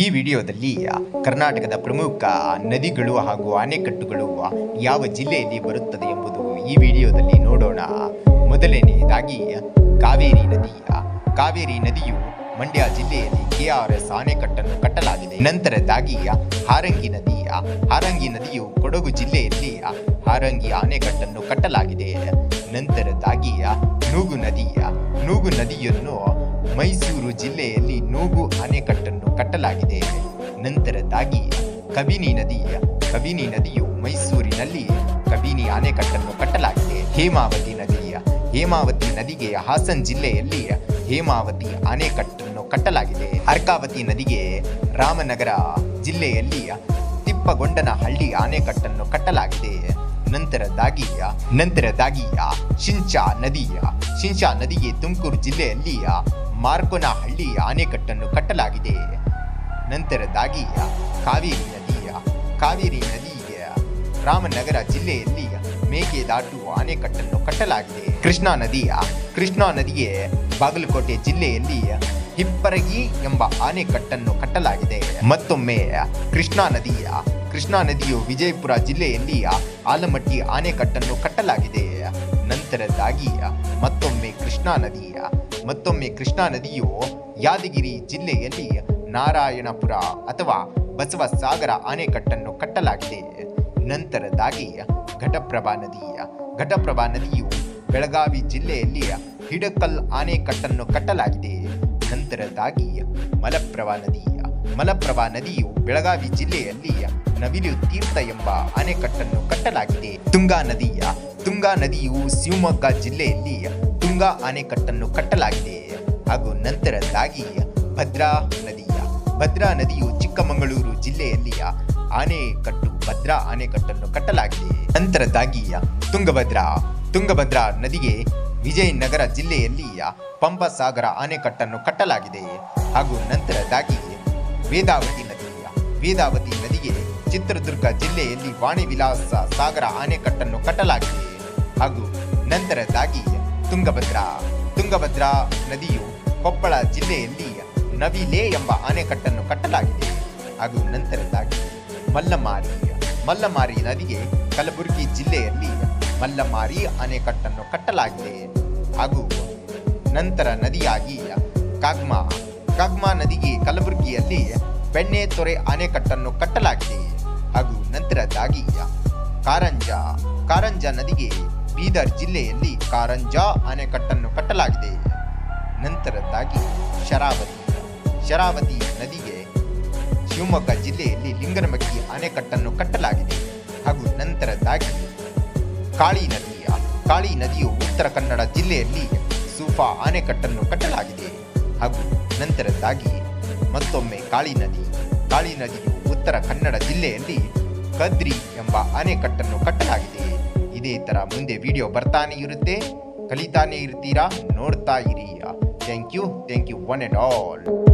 ಈ ವಿಡಿಯೋದಲ್ಲಿ ಕರ್ನಾಟಕದ ಪ್ರಮುಖ ನದಿಗಳು ಹಾಗೂ ಅಣೆಕಟ್ಟುಗಳು ಯಾವ ಜಿಲ್ಲೆಯಲ್ಲಿ ಬರುತ್ತದೆ ಎಂಬುದು ಈ ವಿಡಿಯೋದಲ್ಲಿ ನೋಡೋಣ. ಮೊದಲನೆಯದಾಗಿ ಕಾವೇರಿ ನದಿ. ಕಾವೇರಿ ನದಿಯು ಮಂಡ್ಯ ಜಿಲ್ಲೆಯಲ್ಲಿ ಕೆ ಆರ್ ಎಸ್ ಅಣೆಕಟ್ಟನ್ನು ಕಟ್ಟಲಾಗಿದೆ. ನಂತರದಾಗಿ ಹಾರಂಗಿ ನದಿ. ಹಾರಂಗಿ ನದಿಯು ಕೊಡಗು ಜಿಲ್ಲೆಯಲ್ಲಿ ಹಾರಂಗಿ ಅಣೆಕಟ್ಟನ್ನು ಕಟ್ಟಲಾಗಿದೆ. ನಂತರದಾಗಿ ನೂಗು ನದಿ. ನೂಗು ನದಿಯನ್ನು ಮೈಸೂರು ಜಿಲ್ಲೆಯಲ್ಲಿ ನೋಗು ಅಣೆಕಟ್ಟನ್ನು ಕಟ್ಟಲಾಗಿದೆ. ನಂತರದಾಗಿ ಕಬಿನಿ ನದಿಯ ಕಬಿನಿ ನದಿಯು ಮೈಸೂರಿನಲ್ಲಿ ಕಬಿನಿ ಅಣೆಕಟ್ಟನ್ನು ಕಟ್ಟಲಾಗಿದೆ. ಹೇಮಾವತಿ ನದಿಯ, ಹೇಮಾವತಿ ನದಿಗೆ ಹಾಸನ್ ಜಿಲ್ಲೆಯಲ್ಲಿ ಹೇಮಾವತಿ ಅಣೆಕಟ್ಟನ್ನು ಕಟ್ಟಲಾಗಿದೆ. ಅರ್ಕಾವತಿ ನದಿಗೆ ರಾಮನಗರ ಜಿಲ್ಲೆಯಲ್ಲಿ ತಿಪ್ಪಗೊಂಡನಹಳ್ಳಿ ಅಣೆಕಟ್ಟನ್ನು ಕಟ್ಟಲಾಗಿದೆ. ನಂತರದಾಗಿ ನಂತರದಾಗಿ ಶಿಂಚಾ ನದಿಯ, ಶಿಂಚಾ ನದಿಗೆ ತುಮಕೂರು ಜಿಲ್ಲೆಯಲ್ಲಿ ಮಾರ್ಕೊನಹಳ್ಳಿ ಅಣೆಕಟ್ಟನ್ನು ಕಟ್ಟಲಾಗಿದೆ. ನಂತರದಾಗಿ ಕಾವೇರಿ ನದಿಯ ಕಾವೇರಿ ನದಿಯ ರಾಮನಗರ ಜಿಲ್ಲೆಯಲ್ಲಿ ಮೇಕೆದಾಟು ಅಣೆಕಟ್ಟನ್ನು ಕಟ್ಟಲಾಗಿದೆ. ಕೃಷ್ಣಾ ನದಿಯ ಕೃಷ್ಣಾ ನದಿಗೆ ಬಾಗಲಕೋಟೆ ಜಿಲ್ಲೆಯಲ್ಲಿ ಹಿಪ್ಪರಗಿ ಎಂಬ ಅಣೆಕಟ್ಟನ್ನು ಕಟ್ಟಲಾಗಿದೆ. ಮತ್ತೊಮ್ಮೆ ಕೃಷ್ಣಾ ನದಿಯ ಕೃಷ್ಣಾ ನದಿಯು ವಿಜಯಪುರ ಜಿಲ್ಲೆಯಲ್ಲಿ ಆಲಮಟ್ಟಿ ಅಣೆಕಟ್ಟನ್ನು ಕಟ್ಟಲಾಗಿದೆ. ನಂತರದಾಗಿ ಮತ್ತೊಮ್ಮೆ ಕೃಷ್ಣಾ ನದಿಯ. ಮತ್ತೊಮ್ಮೆ ಕೃಷ್ಣಾ ನದಿಯು ಯಾದಗಿರಿ ಜಿಲ್ಲೆಯಲ್ಲಿ ನಾರಾಯಣಪುರ ಅಥವಾ ಬಸವ ಸಾಗರ ಅಣೆಕಟ್ಟನ್ನು ಕಟ್ಟಲಾಗಿದೆ. ನಂತರದಾಗಿ ಘಟಪ್ರಭಾ ನದಿಯ. ಘಟಪ್ರಭಾ ನದಿಯು ಬೆಳಗಾವಿ ಜಿಲ್ಲೆಯಲ್ಲಿ ಹಿಡಕಲ್ ಆಣೆಕಟ್ಟನ್ನು ಕಟ್ಟಲಾಗಿದೆ. ನಂತರದಾಗಿ ಮಲಪ್ರಭಾ ನದಿಯ. ಮಲಪ್ರಭಾ ನದಿಯು ಬೆಳಗಾವಿ ಜಿಲ್ಲೆಯಲ್ಲಿ ನವಿಲು ತೀರ್ಥ ಎಂಬ ಅಣೆಕಟ್ಟನ್ನು ಕಟ್ಟಲಾಗಿದೆ. ತುಂಗಾ ನದಿಯ, ತುಂಗಾ ನದಿಯು ಶಿವಮೊಗ್ಗ ಜಿಲ್ಲೆಯಲ್ಲಿ ತುಂಗಾ ಅಣೆಕಟ್ಟನ್ನು ಕಟ್ಟಲಾಗಿದೆ. ಹಾಗೂ ನಂತರದಾಗಿ ಭದ್ರಾ ನದಿಯ, ಭದ್ರಾ ನದಿಯು ಚಿಕ್ಕಮಗಳೂರು ಜಿಲ್ಲೆಯಲ್ಲಿಯ ಆನೆಕಟ್ಟು, ಭದ್ರಾ ಅಣೆಕಟ್ಟನ್ನು ಕಟ್ಟಲಾಗಿದೆ. ನಂತರದಾಗಿ ತುಂಗಭದ್ರಾ ತುಂಗಭದ್ರಾ ನದಿಗೆ ವಿಜಯನಗರ ಜಿಲ್ಲೆಯಲ್ಲಿ ಪಂಪಸಾಗರ ಅಣೆಕಟ್ಟನ್ನು ಕಟ್ಟಲಾಗಿದೆ. ಹಾಗೂ ನಂತರದಾಗಿ ವೇದಾವತಿ ನದಿಯ, ವೇದಾವತಿ ನದಿಗೆ ಚಿತ್ರದುರ್ಗ ಜಿಲ್ಲೆಯಲ್ಲಿ ವಾಣಿ ವಿಲಾಸ ಸಾಗರ ಅಣೆಕಟ್ಟನ್ನು ಕಟ್ಟಲಾಗಿದೆ ಹಾಗೂ ನಂತರದಾಗಿ ತುಂಗಭದ್ರಾ. ತುಂಗಭದ್ರಾ ನದಿಯು ಕೊಪ್ಪಳ ಜಿಲ್ಲೆಯಲ್ಲಿ ನವಿಲೆ ಎಂಬ ಅಣೆಕಟ್ಟನ್ನು ಕಟ್ಟಲಾಗಿದೆ ಹಾಗೂ ನಂತರದಾಗಿ ಮಲ್ಲಮಾರಿ. ಮಲ್ಲಮಾರಿ ನದಿಗೆ ಕಲಬುರಗಿ ಜಿಲ್ಲೆಯಲ್ಲಿ ಮಲ್ಲಮಾರಿ ಅಣೆಕಟ್ಟನ್ನು ಕಟ್ಟಲಾಗಿದೆ ಹಾಗೂ ನಂತರ ನದಿಯಾಗಿ ಕಾಗ್ಮಾ. ಕಾಗ್ಮಾ ನದಿಗೆ ಕಲಬುರಗಿಯಲ್ಲಿ ಬೆಣ್ಣೆ ತೊರೆ ಅಣೆಕಟ್ಟನ್ನು ಕಟ್ಟಲಾಗಿದೆ. ಹಾಗೂ ನಂತರದಾಗಿ ಕಾರಂಜ ಕಾರಂಜ ನದಿಗೆ ಬೀದರ್ ಜಿಲ್ಲೆಯಲ್ಲಿ ಕಾರಂಜ ಅಣೆಕಟ್ಟನ್ನು ಕಟ್ಟಲಾಗಿದೆ. ನಂತರದ್ದಾಗಿ ಶರಾವತಿ ಶರಾವತಿ ನದಿಗೆ ಶಿವಮೊಗ್ಗ ಜಿಲ್ಲೆಯಲ್ಲಿ ಲಿಂಗನಮಕ್ಕಿ ಅಣೆಕಟ್ಟನ್ನು ಕಟ್ಟಲಾಗಿದೆ ಹಾಗೂ ನಂತರದ್ದಾಗಿ ಕಾಳಿ ನದಿಯ ಕಾಳಿ ನದಿಯು ಉತ್ತರ ಕನ್ನಡ ಜಿಲ್ಲೆಯಲ್ಲಿ ಸೂಫಾ ಅಣೆಕಟ್ಟನ್ನು ಕಟ್ಟಲಾಗಿದೆ ಹಾಗೂ ನಂತರದ್ದಾಗಿ ಮತ್ತೊಮ್ಮೆ ಕಾಳಿ ನದಿ, ಕಾಳಿ ನದಿಯು ಉತ್ತರ ಕನ್ನಡ ಜಿಲ್ಲೆಯಲ್ಲಿ ಕದ್ರಿ ಎಂಬ ಅಣೆಕಟ್ಟನ್ನು ಕಟ್ಟಲಾಗಿದೆ. ಇದೇ ಥರ ಮುಂದೆ ವಿಡಿಯೋ ಬರ್ತಾನೆ ಇರುತ್ತೆ. ಕಲಿತಾನೆ ಇರ್ತೀರಾ? ನೋಡ್ತಾ ಇರಿ. Thank you thank you one and all